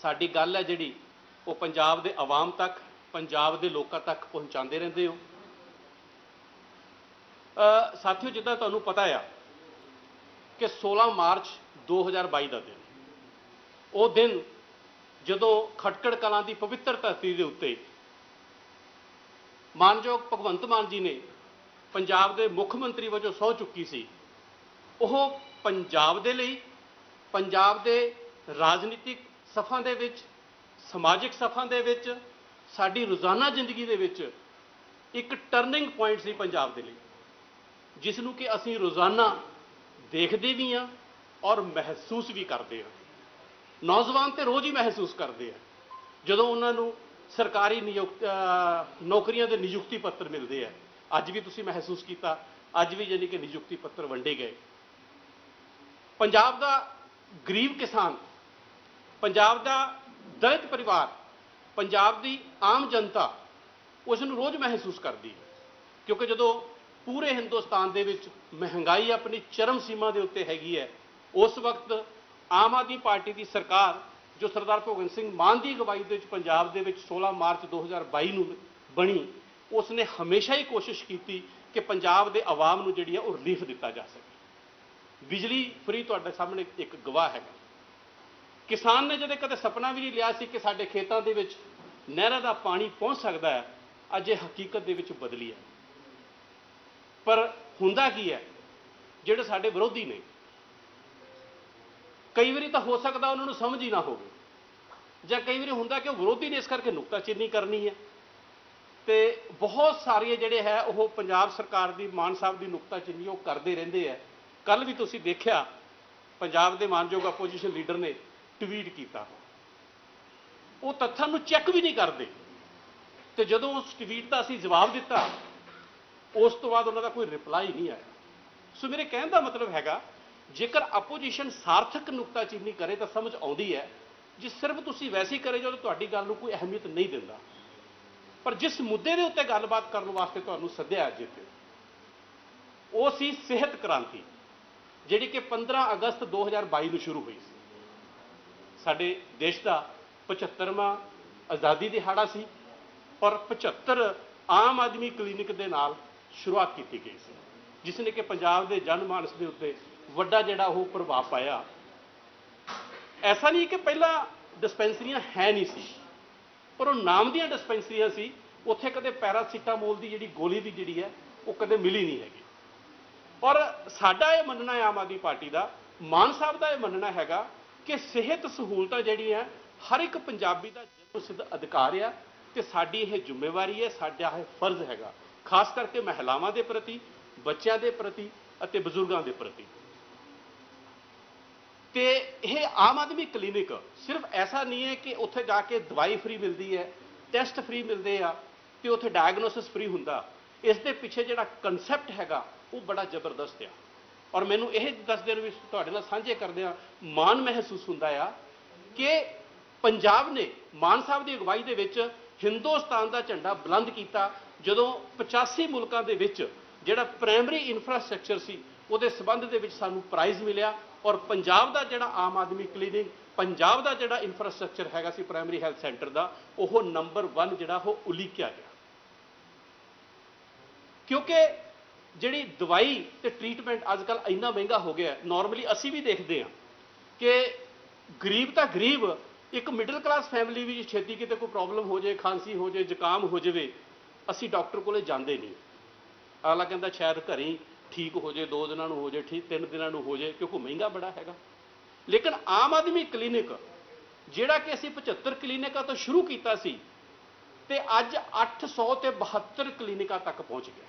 ਸਾਡੀ ਗੱਲ ਹੈ ਜਿਹੜੀ, ਉਹ ਪੰਜਾਬ ਦੇ ਆਵਾਮ ਤੱਕ, ਪੰਜਾਬ ਦੇ ਲੋਕਾਂ ਤੱਕ ਪਹੁੰਚਾਉਂਦੇ ਰਹਿੰਦੇ ਹੋ। ਸਾਥੀਓ, ਜਿੱਦਾਂ ਤੁਹਾਨੂੰ ਪਤਾ ਆ ਕਿ 16 ਮਾਰਚ 2022 ਦਾ ਦਿਨ, ਉਹ ਦਿਨ ਜਦੋਂ ਖਟਕੜ ਕਲਾਂ ਦੀ ਪਵਿੱਤਰ ਧਰਤੀ ਦੇ ਉੱਤੇ ਮਾਨਯੋਗ ਭਗਵੰਤ ਮਾਨ ਜੀ ਨੇ ਪੰਜਾਬ ਦੇ ਮੁੱਖ ਮੰਤਰੀ ਵਜੋਂ ਸਹੁੰ ਚੁੱਕੀ ਸੀ, ਉਹ ਪੰਜਾਬ ਦੇ ਲਈ, ਪੰਜਾਬ ਦੇ ਰਾਜਨੀਤਿਕ ਸਫਾਂ ਦੇ ਵਿੱਚ, ਸਮਾਜਿਕ ਸਫਾਂ ਦੇ ਵਿੱਚ, ਸਾਡੀ ਰੋਜ਼ਾਨਾ ਜ਼ਿੰਦਗੀ ਦੇ ਵਿੱਚ ਇੱਕ ਟਰਨਿੰਗ ਪੁਆਇੰਟ ਸੀ ਪੰਜਾਬ ਦੇ ਲਈ ਜਿਸ ਨੂੰ ਕਿ ਅਸੀਂ ਰੋਜ਼ਾਨਾ ਦੇਖਦੇ ਵੀ ਹਾਂ ਔਰ ਮਹਿਸੂਸ ਵੀ ਕਰਦੇ ਹਾਂ। ਨੌਜਵਾਨ ਤੇ ਰੋਜ਼ ਹੀ ਮਹਿਸੂਸ ਕਰਦੇ ਆ, ਜਦੋਂ ਉਹਨਾਂ ਨੂੰ ਸਰਕਾਰੀ ਨਿਯੁਕਤ ਨੌਕਰੀਆਂ ਦੇ ਨਿਯੁਕਤੀ ਪੱਤਰ ਮਿਲਦੇ ਆ। ਅੱਜ ਵੀ ਤੁਸੀਂ ਮਹਿਸੂਸ ਕੀਤਾ, ਅੱਜ ਵੀ ਯਾਨੀ ਕਿ ਨਿਯੁਕਤੀ ਪੱਤਰ ਵੰਡੇ ਗਏ। ਪੰਜਾਬ ਦਾ ਗਰੀਬ ਕਿਸਾਨ ਪੰਜਾਬ ਦਾ ਦਲਿਤ ਪਰਿਵਾਰ, ਪੰਜਾਬ ਦੀ ਆਮ ਜਨਤਾ ਉਸ ਨੂੰ ਰੋਜ਼ ਮਹਿਸੂਸ ਕਰਦੀ ਹੈ। ਕਿਉਂਕਿ ਜਦੋਂ ਪੂਰੇ ਹਿੰਦੁਸਤਾਨ ਦੇ ਵਿੱਚ ਮਹਿੰਗਾਈ ਆਪਣੀ ਚਰਮ ਸੀਮਾ ਦੇ ਉੱਤੇ ਹੈਗੀ ਹੈ, ਉਸ ਵਕਤ ਆਮ ਆਦਮੀ ਪਾਰਟੀ ਦੀ ਸਰਕਾਰ, ਜੋ ਸਰਦਾਰ ਭਗਵੰਤ ਸਿੰਘ ਮਾਨ ਦੀ ਅਗਵਾਈ ਦੇ ਵਿੱਚ ਪੰਜਾਬ ਦੇ ਵਿੱਚ 16 ਮਾਰਚ 2022 ਨੂੰ ਬਣੀ ਉਸ ਨੇ ਹਮੇਸ਼ਾ ਹੀ ਕੋਸ਼ਿਸ਼ ਕੀਤੀ ਕਿ ਪੰਜਾਬ ਦੇ ਆਵਾਮ ਨੂੰ ਜਿਹੜੀ ਹੈ ਉਹ ਰਿਲੀਫ ਦਿੱਤਾ ਜਾ ਸਕੇ। ਬਿਜਲੀ ਫ੍ਰੀ ਤੁਹਾਡੇ ਸਾਹਮਣੇ ਇੱਕ ਗਵਾਹ ਹੈਗਾ। ਕਿਸਾਨ ਨੇ ਜਦੋਂ ਕਦੇ ਸੁਪਨਾ ਵੀ ਨਹੀਂ ਲਿਆ ਸੀ ਕਿ ਸਾਡੇ ਖੇਤਾਂ ਦੇ ਵਿੱਚ ਨਹਿਰਾਂ ਦਾ ਪਾਣੀ ਪਹੁੰਚ ਸਕਦਾ ਹੈ, ਅੱਜ ਇਹ ਹਕੀਕਤ ਦੇ ਵਿੱਚ ਬਦਲੀ ਹੈ। ਪਰ ਹੁੰਦਾ ਕੀ ਹੈ, ਜਿਹੜੇ ਸਾਡੇ ਵਿਰੋਧੀ ਨੇ, ਕਈ ਵਾਰੀ ਤਾਂ ਹੋ ਸਕਦਾ ਉਹਨਾਂ ਨੂੰ ਸਮਝ ਹੀ ਨਾ ਹੋਵੇ, ਜਾਂ ਕਈ ਵਾਰੀ ਹੁੰਦਾ ਕਿ ਉਹ ਵਿਰੋਧੀ ਨੇ ਇਸ ਕਰਕੇ ਨੁਕਤਾਚੀਨੀ ਕਰਨੀ ਹੈ। ਤੇ ਬਹੁਤ ਸਾਰੇ ਜਿਹੜੇ ਹੈ, ਉਹ ਪੰਜਾਬ ਸਰਕਾਰ ਦੀ, ਮਾਨ ਸਾਹਿਬ ਦੀ ਨੁਕਤਾਚੀਨੀ ਉਹ ਕਰਦੇ ਰਹਿੰਦੇ ਆ ਕੱਲ ਵੀ ਤੁਸੀਂ ਦੇਖਿਆ, ਪੰਜਾਬ ਦੇ ਮਾਨਯੋਗ ਆਪੋਜੀਸ਼ਨ ਲੀਡਰ ਨੇ ਟਵੀਟ ਕੀਤਾ ਉਹ ਤੱਥਾਂ ਨੂੰ ਚੈੱਕ ਵੀ ਨਹੀਂ ਕਰਦੇ। ਤੇ ਜਦੋਂ ਉਸ ਟਵੀਟ ਦਾ ਅਸੀਂ ਜਵਾਬ ਦਿੱਤਾ, ਉਸ ਤੋਂ ਬਾਅਦ ਉਹਨਾਂ ਦਾ ਕੋਈ ਰਿਪਲਾਈ ਨਹੀਂ ਆਇਆ। ਸੋ ਮੇਰੇ ਕਹਿਣ ਦਾ ਮਤਲਬ ਹੈਗਾ, ਜੇਕਰ ਆਪੋਜੀਸ਼ਨ ਸਾਰਥਕ ਨੁਕਤਾਚੀਨੀ ਕਰੇ ਤਾਂ ਸਮਝ ਆਉਂਦੀ ਹੈ, ਜੇ ਸਿਰਫ ਤੁਸੀਂ ਵੈਸੇ ਹੀ ਕਰੇ ਜਾਓ ਤੁਹਾਡੀ ਗੱਲ ਨੂੰ ਕੋਈ ਅਹਿਮੀਅਤ ਨਹੀਂ ਦਿੰਦਾ। ਪਰ ਜਿਸ ਮੁੱਦੇ ਦੇ ਉੱਤੇ ਗੱਲਬਾਤ ਕਰਨ ਵਾਸਤੇ ਤੁਹਾਨੂੰ ਸੱਦਿਆ ਅੱਜ ਇੱਥੇ, ਉਹ ਸੀ ਸਿਹਤ ਕ੍ਰਾਂਤੀ, ਜਿਹੜੀ ਕਿ 15 ਅਗਸਤ 2022 ਨੂੰ ਸ਼ੁਰੂ ਹੋਈ ਸੀ। ਸਾਡੇ ਦੇਸ਼ ਦਾ 75ਵਾਂ ਆਜ਼ਾਦੀ ਦਿਹਾੜਾ ਸੀ ਔਰ 75 ਆਮ ਆਦਮੀ ਕਲੀਨਿਕ ਦੇ ਨਾਲ ਸ਼ੁਰੂਆਤ ਕੀਤੀ ਗਈ ਸੀ ਜਿਸ ਨੇ ਕਿ ਪੰਜਾਬ ਦੇ ਜਨਮਾਨਸ ਦੇ ਉੱਤੇ ਵੱਡਾ ਜਿਹੜਾ ਉਹ ਪ੍ਰਭਾਵ ਪਾਇਆ। ਐਸਾ ਨਹੀਂ ਕਿ ਪਹਿਲਾਂ ਡਿਸਪੈਂਸਰੀਆਂ ਹੈ ਨਹੀਂ ਸੀ, ਪਰ ਉਹ ਨਾਮ ਦੀਆਂ ਡਿਸਪੈਂਸਰੀਆਂ ਸੀ, ਉੱਥੇ ਕਦੇ ਪੈਰਾਸੀਟਾਮੋਲ ਦੀ ਜਿਹੜੀ ਗੋਲੀ ਦੀ ਜਿਹੜੀ ਹੈ, ਉਹ ਕਦੇ ਮਿਲੀ ਨਹੀਂ ਹੈਗੀ। ਔਰ ਸਾਡਾ ਇਹ ਮੰਨਣਾ ਹੈ ਆਮ ਆਦਮੀ ਪਾਰਟੀ ਦਾ, ਮਾਨ ਸਾਹਿਬ ਦਾ ਇਹ ਮੰਨਣਾ ਹੈਗਾ ਕਿ ਸਿਹਤ ਸਹੂਲਤਾਂ ਜਿਹੜੀਆਂ ਹਰ ਇੱਕ ਪੰਜਾਬੀ ਦਾ ਜਨਮ ਅਧਿਕਾਰ ਆ ਤੇ ਸਾਡੀ ਇਹ ਜ਼ਿੰਮੇਵਾਰੀ ਹੈ, ਸਾਡਾ ਇਹ ਫਰਜ਼ ਹੈਗਾ। ਖਾਸ ਕਰਕੇ ਮਹਿਲਾਵਾਂ ਦੇ ਪ੍ਰਤੀ, ਬੱਚਿਆਂ ਦੇ ਪ੍ਰਤੀ ਅਤੇ ਬਜ਼ੁਰਗਾਂ ਦੇ ਪ੍ਰਤੀ। ਤੇ ਇਹ ਆਮ ਆਦਮੀ ਕਲੀਨਿਕ ਸਿਰਫ ਐਸਾ ਨਹੀਂ ਹੈ ਕਿ ਉੱਥੇ ਜਾ ਕੇ ਦਵਾਈ ਫ੍ਰੀ ਮਿਲਦੀ ਹੈ, ਟੈਸਟ ਫ੍ਰੀ ਮਿਲਦੇ ਆ ਤੇ ਉੱਥੇ ਡਾਇਗਨੋਸਿਸ ਫ੍ਰੀ ਹੁੰਦਾ। ਇਸ ਦੇ ਪਿੱਛੇ ਜਿਹੜਾ ਕਨਸੈਪਟ ਹੈਗਾ, ਉਹ ਬੜਾ ਜ਼ਬਰਦਸਤ ਆ। ਔਰ ਮੈਨੂੰ ਇਹ ਦੱਸਦੇ ਨੂੰ ਵੀ ਤੁਹਾਡੇ ਨਾਲ ਸਾਂਝੇ ਕਰਦੇ ਆ ਮਾਣ ਮਹਿਸੂਸ ਹੁੰਦਾ ਆ ਕਿ ਪੰਜਾਬ ਨੇ ਮਾਨ ਸਾਹਿਬ ਦੀ ਅਗਵਾਈ ਦੇ ਵਿੱਚ ਹਿੰਦੁਸਤਾਨ ਦਾ ਝੰਡਾ ਬੁਲੰਦ ਕੀਤਾ। ਜਦੋਂ 85 ਮੁਲਕਾਂ ਦੇ ਵਿੱਚ ਜਿਹੜਾ ਪ੍ਰਾਇਮਰੀ ਇਨਫਰਾਸਟ੍ਰਕਚਰ ਸੀ, ਉਹਦੇ ਸਬੰਧ ਦੇ ਵਿੱਚ ਸਾਨੂੰ ਪ੍ਰਾਈਜ਼ ਮਿਲਿਆ ਔਰ ਪੰਜਾਬ ਦਾ ਜਿਹੜਾ ਆਮ ਆਦਮੀ ਕਲੀਨਿਕ ਪੰਜਾਬ ਦਾ ਜਿਹੜਾ ਇਨਫਰਾਸਟ੍ਰਕਚਰ ਹੈਗਾ ਸੀ ਪ੍ਰਾਇਮਰੀ ਹੈਲਥ ਸੈਂਟਰ ਦਾ, ਉਹ ਨੰਬਰ 1 ਜਿਹੜਾ ਉਹ ਉਲੀਕਿਆ ਗਿਆ। ਕਿਉਂਕਿ ਜਿਹੜੀ ਦਵਾਈ ਤੇ ਟ੍ਰੀਟਮੈਂਟ ਅੱਜ ਕੱਲ ਇੰਨਾ ਮਹਿੰਗਾ ਹੋ ਗਿਆ ਨਾਰਮਲੀ ਅਸੀਂ ਵੀ ਦੇਖਦੇ ਹਾਂ ਕਿ ਗਰੀਬ ਤਾਂ ਗਰੀਬ, ਇੱਕ ਮਿਡਲ ਕਲਾਸ ਫੈਮਿਲੀ ਵੀ ਛੇਤੀ ਕਿਤੇ ਕੋਈ ਪ੍ਰੋਬਲਮ ਹੋ ਜਾਏ, ਖਾਂਸੀ ਹੋ ਜਾਏ, ਜ਼ੁਕਾਮ ਹੋ ਜਾਵੇ, ਅਸੀਂ ਡਾਕਟਰ ਕੋਲੇ ਜਾਂਦੇ ਨਹੀਂ। ਅਗਲਾ ਕਹਿੰਦਾ ਸ਼ਾਇਦ ਘਰੇ ਹੀ ਠੀਕ ਹੋ ਜਾਏ, ਦੋ ਦਿਨਾਂ ਨੂੰ ਹੋ ਜਾਏ, ਠੀਕ, ਤਿੰਨ ਦਿਨਾਂ ਨੂੰ ਹੋ ਜਾਏ, ਕਿਉਂਕਿ ਮਹਿੰਗਾ ਬੜਾ ਹੈਗਾ। ਲੇਕਿਨ ਆਮ ਆਦਮੀ ਕਲੀਨਿਕ ਜਿਹੜਾ ਕਿ ਅਸੀਂ 75 ਕਲੀਨਿਕਾਂ ਤੋਂ ਸ਼ੁਰੂ ਕੀਤਾ ਸੀ, ਤੇ ਅੱਜ 800 ਤੇ 72 ਕਲੀਨਿਕਾਂ ਤੱਕ ਪਹੁੰਚ ਗਿਆ।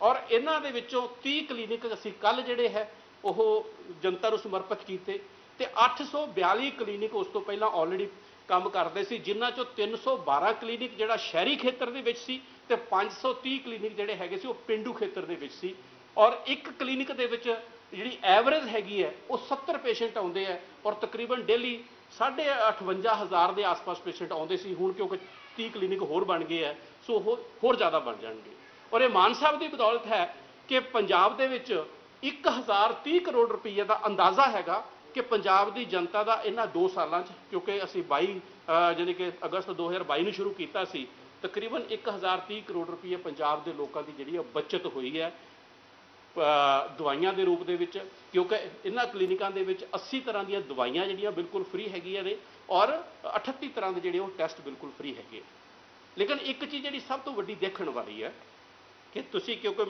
ਔਰ ਇਹਨਾਂ ਦੇ ਵਿੱਚੋਂ 30 ਕਲੀਨਿਕ ਅਸੀਂ ਕੱਲ ਜਿਹੜੇ ਹੈ, ਉਹ ਜਨਤਾ ਨੂੰ ਸਮਰਪਿਤ ਕੀਤੇ ਤੇ 842 ਕਲੀਨਿਕ ਉਸ ਤੋਂ ਪਹਿਲਾਂ ਆਲਰੇਡੀ ਕੰਮ ਕਰਦੇ ਸੀ, ਜਿਨ੍ਹਾਂ ਚੋਂ 312 ਕਲੀਨਿਕ ਜਿਹੜਾ ਸ਼ਹਿਰੀ ਖੇਤਰ ਦੇ ਵਿੱਚ ਸੀ ਤੇ 530 ਕਲੀਨਿਕ ਜਿਹੜੇ ਹੈਗੇ ਸੀ, ਉਹ ਪਿੰਡੂ ਖੇਤਰ ਦੇ ਵਿੱਚ ਸੀ। ਔਰ ਇੱਕ ਕਲੀਨਿਕ ਦੇ ਵਿੱਚ ਜਿਹੜੀ ਐਵਰੇਜ ਹੈਗੀ ਹੈ, ਉਹ 70 ਪੇਸ਼ੈਂਟ ਆਉਂਦੇ ਆ ਔਰ ਤਕਰੀਬਨ ਡੇਲੀ 58000 ਦੇ ਆਸ-ਪਾਸ ਪੇਸ਼ੈਂਟ ਆਉਂਦੇ ਸੀ, ਹੁਣ ਕਿਉਂਕਿ 30 ਕਲੀਨਿਕ ਹੋਰ ਬਣ ਗਏ ਆ ਸੋ ਉਹ ਹੋਰ ਜ਼ਿਆਦਾ ਬਣ ਜਾਣਗੇ। ਔਰ ਇਹ ਮਾਨ ਸਾਹਿਬ ਦੀ ਬਦੌਲਤ ਹੈ ਕਿ ਪੰਜਾਬ ਦੇ ਵਿੱਚ 1030 ਕਰੋੜ ਰੁਪਏ ਦਾ ਅੰਦਾਜ਼ਾ ਹੈਗਾ ਕਿ ਪੰਜਾਬ ਦੀ ਜਨਤਾ ਦਾ ਇਹਨਾਂ 2 ਸਾਲਾਂ 'ਚ ਕਿਉਂਕਿ ਅਸੀਂ 22 ਅ, ਜਾਣੀ ਕਿ ਅਗਸਤ 2022 ਨੂੰ ਸ਼ੁਰੂ ਕੀਤਾ ਸੀ ਤਕਰੀਬਨ 1030 ਕਰੋੜ ਰੁਪਏ ਪੰਜਾਬ ਦੇ ਲੋਕਾਂ ਦੀ ਜਿਹੜੀ ਹੈ ਬਚਤ ਹੋਈ ਹੈ ਦਵਾਈਆਂ ਦੇ ਰੂਪ ਦੇ ਵਿੱਚ ਕਿਉਂਕਿ ਇਹਨਾਂ ਕਲੀਨਿਕਾਂ ਦੇ ਵਿੱਚ 80 ਤਰ੍ਹਾਂ ਦੀਆਂ ਦਵਾਈਆਂ ਜਿਹੜੀਆਂ ਬਿਲਕੁਲ ਫ੍ਰੀ ਹੈਗੀਆਂ ਨੇ ਔਰ 38 ਤਰ੍ਹਾਂ ਦੇ ਜਿਹੜੇ ਉਹ ਟੈਸਟ ਬਿਲਕੁਲ ਫ੍ਰੀ ਹੈਗੇ। ਲੇਕਿਨ ਇੱਕ ਚੀਜ਼ ਜਿਹੜੀ ਸਭ ਤੋਂ ਵੱਡੀ ਦੇਖਣ ਵਾਲੀ ਹੈ ਕਿ ਤੁਸੀਂ ਕਿਉਂਕਿ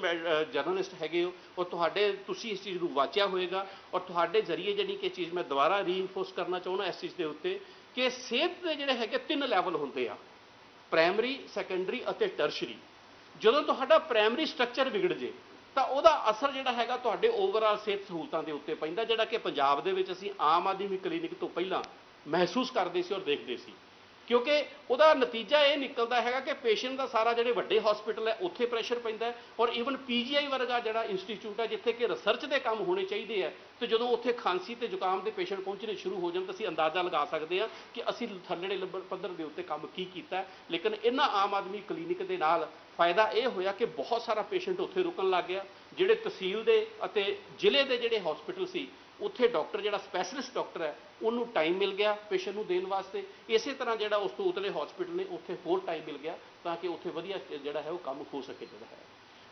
ਜਰਨਲਿਸਟ ਹੈਗੇ ਹੋ, ਔਰ ਤੁਹਾਡੇ, ਤੁਸੀਂ ਇਸ ਚੀਜ਼ ਨੂੰ ਵਾਚਿਆ ਹੋਏਗਾ, ਔਰ ਤੁਹਾਡੇ ਜ਼ਰੀਏ ਜਿਹੜੀ ਕਿ ਚੀਜ਼ ਮੈਂ ਦੁਬਾਰਾ ਰੀਇਨਫੋਰਸ ਕਰਨਾ ਚਾਹੁੰਦਾ ਇਸ ਚੀਜ਼ ਦੇ ਉੱਤੇ ਕਿ ਸਿਹਤ ਦੇ ਜਿਹੜੇ ਹੈਗੇ ਤਿੰਨ ਲੈਵਲ ਹੁੰਦੇ ਆ ਪ੍ਰਾਇਮਰੀ ਸੈਕੰਡਰੀ ਅਤੇ ਟਰਸ਼ਰੀ ਜਦੋਂ ਤੁਹਾਡਾ ਪ੍ਰਾਇਮਰੀ ਸਟਰਕਚਰ ਵਿਗੜ ਜੇ, ਤਾਂ ਉਹਦਾ ਅਸਰ ਜਿਹੜਾ ਹੈਗਾ ਤੁਹਾਡੇ ਓਵਰਆਲ ਸਿਹਤ ਸਹੂਲਤਾਂ ਦੇ ਉੱਤੇ ਪੈਂਦਾ, ਜਿਹੜਾ ਕਿ ਪੰਜਾਬ ਦੇ ਵਿੱਚ ਅਸੀਂ ਆਮ ਆਦਮੀ ਕਲੀਨਿਕ ਤੋਂ ਪਹਿਲਾਂ ਮਹਿਸੂਸ ਕਰਦੇ ਸੀ ਔਰ ਦੇਖਦੇ ਸੀ। ਕਿਉਂਕਿ ਉਹਦਾ ਨਤੀਜਾ ਇਹ ਨਿਕਲਦਾ ਹੈਗਾ ਕਿ ਪੇਸ਼ੈਂਟ ਦਾ ਸਾਰਾ ਜਿਹੜੇ ਵੱਡੇ ਹਸਪੀਟਲ ਹੈ, ਉੱਥੇ ਪ੍ਰੈਸ਼ਰ ਪੈਂਦਾ ਔਰ ਈਵਨ ਪੀਜੀਆਈ ਵਰਗਾ ਜਿਹੜਾ ਇੰਸਟੀਚਿਊਟ ਹੈ, ਜਿੱਥੇ ਕਿ ਰਿਸਰਚ ਦੇ ਕੰਮ ਹੋਣੇ ਚਾਹੀਦੇ ਆ ਤੇ ਜਦੋਂ ਉੱਥੇ ਖਾਂਸੀ ਤੇ ਜ਼ੁਕਾਮ ਦੇ ਪੇਸ਼ੈਂਟ ਪਹੁੰਚਣੇ ਸ਼ੁਰੂ ਹੋ ਜਾਣ ਤਾਂ ਅਸੀਂ ਅੰਦਾਜ਼ਾ ਲਗਾ ਸਕਦੇ ਹਾਂ ਕਿ ਅਸੀਂ ਥੱਲੜੇ ਲੱਭਰ ਪੱਧਰ ਦੇ ਉੱਤੇ ਕੰਮ ਕੀ ਕੀਤਾ ਲੇਕਿਨ ਇਹਨਾਂ ਆਮ ਆਦਮੀ ਕਲੀਨਿਕ ਦੇ ਨਾਲ ਫਾਇਦਾ ਇਹ ਹੋਇਆ ਕਿ ਬਹੁਤ ਸਾਰਾ ਪੇਸ਼ੈਂਟ ਉੱਥੇ ਰੁਕਣ ਲੱਗ ਗਿਆ, ਜਿਹੜੇ ਤਹਿਸੀਲ ਦੇ ਅਤੇ ਜ਼ਿਲ੍ਹੇ ਦੇ ਜਿਹੜੇ ਹਸਪੀਟਲ ਸੀ, ਉੱਥੇ ਡਾਕਟਰ ਜਿਹੜਾ ਸਪੈਸ਼ਲਿਸਟ ਡਾਕਟਰ ਹੈ, ਉਹਨੂੰ ਟਾਈਮ ਮਿਲ ਗਿਆ ਪੇਸ਼ੈਂਟ ਨੂੰ ਦੇਣ ਵਾਸਤੇ। ਇਸੇ ਤਰ੍ਹਾਂ ਜਿਹੜਾ ਉਸ ਤੋਂ ਉਤਲੇ ਹਸਪੀਟਲ ਨੇ, ਉੱਥੇ ਹੋਰ ਟਾਈਮ ਮਿਲ ਗਿਆ ਤਾਂ ਕਿ ਉੱਥੇ ਵਧੀਆ ਜਿਹੜਾ ਹੈ ਉਹ ਕੰਮ ਹੋ ਸਕੇ ਜਿਹੜਾ ਹੈ।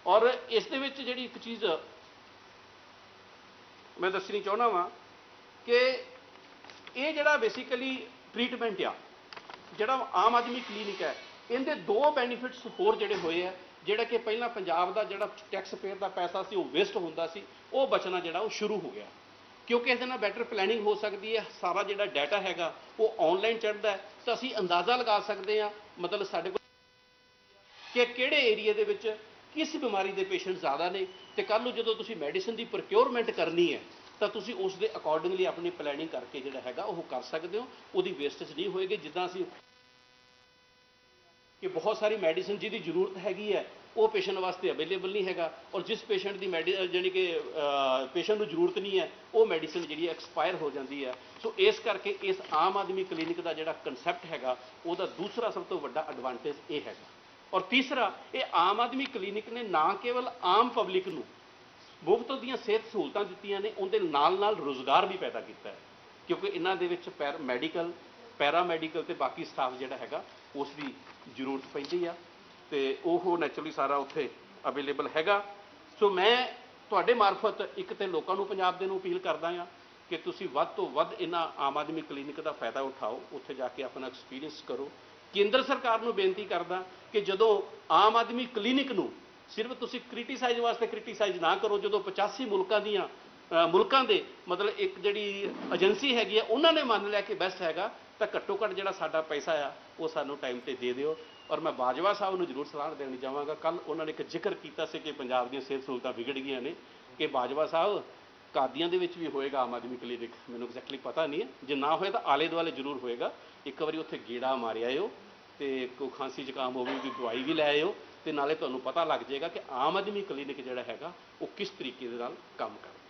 ਔਰ ਇਸ ਦੇ ਵਿੱਚ ਜਿਹੜੀ ਇੱਕ ਚੀਜ਼ ਮੈਂ ਦੱਸਣੀ ਚਾਹੁੰਦਾ ਵਾਂ ਕਿ ਇਹ ਜਿਹੜਾ ਬੇਸਿਕਲੀ ਟ੍ਰੀਟਮੈਂਟ ਆ, ਜਿਹੜਾ ਆਮ ਆਦਮੀ ਕਲੀਨਿਕ ਹੈ ਇਹਦੇ ਦੋ ਬੈਨੀਫਿਟਸ ਹੋਰ ਜਿਹੜੇ ਹੋਏ ਆ, ਜਿਹੜਾ ਕਿ ਪਹਿਲਾਂ ਪੰਜਾਬ ਦਾ ਜਿਹੜਾ ਟੈਕਸ ਪੇਅਰ ਦਾ ਪੈਸਾ ਸੀ, ਉਹ ਵੇਸਟ ਹੁੰਦਾ ਸੀ, ਉਹ ਬਚਣਾ ਜਿਹੜਾ ਉਹ ਸ਼ੁਰੂ ਹੋ ਗਿਆ। ਕਿਉਂਕਿ ਇਹਦੇ ਨਾਲ ਬੈਟਰ ਪਲੈਨਿੰਗ ਹੋ ਸਕਦੀ ਹੈ, ਸਾਰਾ ਜਿਹੜਾ ਡਾਟਾ ਹੈਗਾ, ਉਹ ਆਨਲਾਈਨ ਚੜ੍ਹਦਾ ਤਾਂ ਅਸੀਂ ਅੰਦਾਜ਼ਾ ਲਗਾ ਸਕਦੇ ਹਾਂ, ਮਤਲਬ ਸਾਡੇ ਕੋਲ ਕਿ ਕਿਹੜੇ ਏਰੀਆ ਦੇ ਵਿੱਚ ਕਿਸ ਬਿਮਾਰੀ ਦੇ ਪੇਸ਼ੈਂਟ ਜ਼ਿਆਦਾ ਨੇ, ਤੇ ਕੱਲ ਨੂੰ ਜਦੋਂ ਤੁਸੀਂ ਮੈਡੀਸਿਨ ਦੀ ਪ੍ਰੋਕਿਉਰਮੈਂਟ ਕਰਨੀ ਹੈ, ਤਾਂ ਤੁਸੀਂ ਉਸ ਦੇ ਅਕੋਰਡਿੰਗਲੀ ਆਪਣੀ ਪਲੈਨਿੰਗ ਕਰਕੇ ਜਿਹੜਾ ਹੈਗਾ, ਉਹ ਕਰ ਸਕਦੇ ਹੋ, ਉਹਦੀ ਵੇਸਟੇਜ ਨਹੀਂ ਹੋਏਗੀ, ਜਿੱਦਾਂ ਅਸੀਂ ਕਿ ਬਹੁਤ ਸਾਰੀ ਮੈਡੀਸਿਨ ਜਿਹਦੀ ਜ਼ਰੂਰਤ ਹੈਗੀ ਹੈ, ਉਹ ਪੇਸ਼ੈਂਟ ਵਾਸਤੇ ਅਵੇਲੇਬਲ ਨਹੀਂ ਹੈਗਾ ਔਰ ਜਿਸ ਪੇਸ਼ੈਂਟ ਦੀ ਮੈਡੀ, ਅਹ ਜਾਣੀ ਕਿ ਪੇਸ਼ੈਂਟ ਨੂੰ ਜ਼ਰੂਰਤ ਨਹੀਂ ਹੈ, ਉਹ ਮੈਡੀਸਿਨ ਜਿਹੜੀ ਐਕਸਪਾਇਰ ਹੋ ਜਾਂਦੀ ਹੈ। ਸੋ ਇਸ ਕਰਕੇ ਇਸ ਆਮ ਆਦਮੀ ਕਲੀਨਿਕ ਦਾ ਜਿਹੜਾ ਕਨਸੈਪਟ ਹੈਗਾ, ਉਹਦਾ ਦੂਸਰਾ ਸਭ ਤੋਂ ਵੱਡਾ ਐਡਵਾਂਟੇਜ ਇਹ ਹੈਗਾ। ਔਰ ਤੀਸਰਾ, ਇਹ ਆਮ ਆਦਮੀ ਕਲੀਨਿਕ ਨੇ ਨਾ ਕੇਵਲ ਆਮ ਪਬਲਿਕ ਨੂੰ ਮੁਫਤ ਦੀਆਂ ਸਿਹਤ ਸਹੂਲਤਾਂ ਦਿੱਤੀਆਂ ਨੇ, ਉਹਦੇ ਨਾਲ ਨਾਲ ਰੋਜ਼ਗਾਰ ਵੀ ਪੈਦਾ ਕੀਤਾ ਹੈ। ਕਿਉਂਕਿ ਇਹਨਾਂ ਦੇ ਵਿੱਚ ਪੈਰ, ਮੈਡੀਕਲ, ਪੈਰਾਮੈਡੀਕਲ ਤੇ ਬਾਕੀ ਸਟਾਫ ਜਿਹੜਾ ਹੈਗਾ, ਉਸ ਦੀ ਜ਼ਰੂਰਤ ਪੈਂਦੀ ਆ ਤੇ ਉਹ ਨੈਚੁਰਲੀ ਸਾਰਾ ਉੱਥੇ ਅਵੇਲੇਬਲ ਹੈਗਾ। ਸੋ ਮੈਂ ਤੁਹਾਡੇ ਮਾਰਫਤ ਇੱਕ ਤੇ ਲੋਕਾਂ ਨੂੰ ਪੰਜਾਬ ਦੇ ਨੂੰ ਅਪੀਲ ਕਰਦਾ ਆ ਕਿ ਤੁਸੀਂ ਵੱਧ ਤੋਂ ਵੱਧ ਇਹਨਾਂ ਆਮ ਆਦਮੀ ਕਲੀਨਿਕ ਦਾ ਫਾਇਦਾ ਉਠਾਓ, ਉੱਥੇ ਜਾ ਕੇ ਆਪਣਾ ਐਕਸਪੀਰੀਅੰਸ ਕਰੋ। ਕੇਂਦਰ ਸਰਕਾਰ ਨੂੰ ਬੇਨਤੀ ਕਰਦਾ ਕਿ ਜਦੋਂ ਆਮ ਆਦਮੀ ਕਲੀਨਿਕ ਨੂੰ ਸਿਰਫ ਤੁਸੀਂ ਕ੍ਰਿਟੀਸਾਈਜ਼ ਵਾਸਤੇ ਕ੍ਰਿਟੀਸਾਈਜ਼ ਨਾ ਕਰੋ, ਜਦੋਂ 85 ਮੁਲਕਾਂ ਦੀਆਂ ਮੁਲਕਾਂ ਦੇ ਮਤਲਬ ਇੱਕ ਜਿਹੜੀ ਏਜੰਸੀ ਹੈਗੀ ਆ, ਉਹਨਾਂ ਨੇ ਮੰਨ ਲਿਆ ਕਿ ਬੈਸਟ ਹੈਗਾ, ਤਾਂ ਘੱਟੋ ਘੱਟ ਜਿਹੜਾ ਸਾਡਾ ਪੈਸਾ ਆ, ਉਹ ਸਾਨੂੰ ਟਾਈਮ ਤੇ ਦੇ ਦਿਓ। ਔਰ ਮੈਂ ਬਾਜਵਾ ਸਾਹਿਬ ਨੂੰ ਜ਼ਰੂਰ ਸਲਾਹ ਦੇਣੀ ਚਾਹਾਂਗਾ ਕੱਲ ਉਹਨਾਂ ਨੇ ਇੱਕ ਜ਼ਿਕਰ ਕੀਤਾ ਸੀ ਕਿ ਪੰਜਾਬ ਦੀਆਂ ਸਿਹਤ ਸਹੂਲਤਾਂ ਵਿਗੜ ਗਈਆਂ ਨੇ, ਕਿ ਬਾਜਵਾ ਸਾਹਿਬ, ਕਾਦੀਆਂ ਦੇ ਵਿੱਚ ਵੀ ਹੋਏਗਾ ਆਮ ਆਦਮੀ ਕਲੀਨਿਕ ਮੈਨੂੰ ਐਗਜ਼ੈਕਟਲੀ ਪਤਾ ਨਹੀਂ ਹੈ। ਜੇ ਨਾ ਹੋਏ ਤਾਂ ਆਲੇ ਦੁਆਲੇ ਜ਼ਰੂਰ ਹੋਏਗਾ। ਇੱਕ ਵਾਰੀ ਉੱਥੇ ਗੇੜਾ ਮਾਰਿਆ ਆਇਓ ਤੇ ਕੋਈ ਖਾਂਸੀ ਜ਼ੁਕਾਮ ਹੋਵੇ ਉਹਦੀ ਦਵਾਈ ਵੀ ਲੈ ਆਇਓ ਤੇ ਨਾਲੇ ਤੁਹਾਨੂੰ ਪਤਾ ਲੱਗ ਜਾਏਗਾ ਕਿ ਆਮ ਆਦਮੀ ਕਲੀਨਿਕ ਜਿਹੜਾ ਹੈਗਾ, ਉਹ ਕਿਸ ਤਰੀਕੇ ਦੇ ਨਾਲ ਕੰਮ ਕਰਦਾ।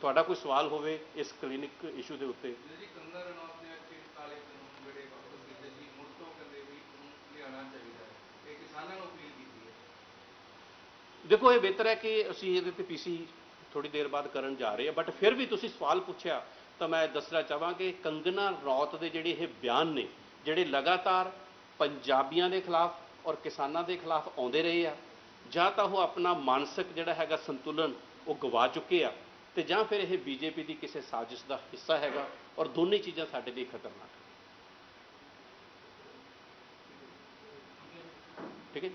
ਤੁਹਾਡਾ ਕੋਈ ਸਵਾਲ ਹੋਵੇ ਇਸ ਕਲੀਨਿਕ ਇਸ਼ੂ ਦੇ ਉੱਤੇ। ਜੀ ਕੰਗਨਾ ਰਣੌਤ ਨੇ ਅੱਛੇ ਕਾਲੇ ਕਾਨੂੰਨ ਜਿਹੜੇ ਵਾਪਸ ਕੀਤੇ ਸੀ ਮੁੜ ਤੋਂ ਕਹਿੰਦੇ ਵੀ ਉਹਨੂੰ ਲਿਆਉਣਾ ਚਾਹੀਦਾ ਹੈ। ਇਹ ਕਿਸਾਨਾਂ ਨੂੰ ਅਪੀਲ ਕੀਤੀ ਹੈ। ਦੇਖੋ ਇਹ ਬਿਹਤਰ ਹੈ ਕਿ ਅਸੀਂ ਇਹਦੇ ਤੇ ਪੀਸੀ ਥੋੜੀ ਦੇਰ ਬਾਅਦ ਕਰਨ ਜਾ ਰਹੇ ਹਾਂ ਬਟ ਫਿਰ ਵੀ ਤੁਸੀਂ ਸਵਾਲ ਪੁੱਛਿਆ ਤਾਂ ਮੈਂ ਦੱਸਣਾ ਚਾਹਾਂ ਕਿ ਕੰਗਨਾ ਰੌਤ ਦੇ ਜਿਹੜੇ ਇਹ ਬਿਆਨ ਨੇ ਜਿਹੜੇ ਲਗਾਤਾਰ ਪੰਜਾਬੀਆਂ ਦੇ ਖਿਲਾਫ ਔਰ ਕਿਸਾਨਾਂ ਦੇ ਖਿਲਾਫ ਆਉਂਦੇ ਰਹੇ ਆ ਜਾਂ ਤਾਂ ਉਹ ਆਪਣਾ ਮਾਨਸਿਕ ਜਿਹੜਾ ਹੈਗਾ ਸੰਤੁਲਨ ਉਹ ਗਵਾ ਚੁੱਕੇ ਆ ਤੇ ਜਾਂ ਫਿਰ ਇਹ ਬੀਜੇਪੀ ਦੀ ਕਿਸੇ ਸਾਜ਼ਿਸ਼ ਦਾ ਹਿੱਸਾ ਹੈਗਾ ਔਰ ਦੋਨੇ ਚੀਜ਼ਾਂ ਸਾਡੇ ਲਈ ਖਤਰਨਾਕ ਠੀਕ ਹੈ ਜੀ?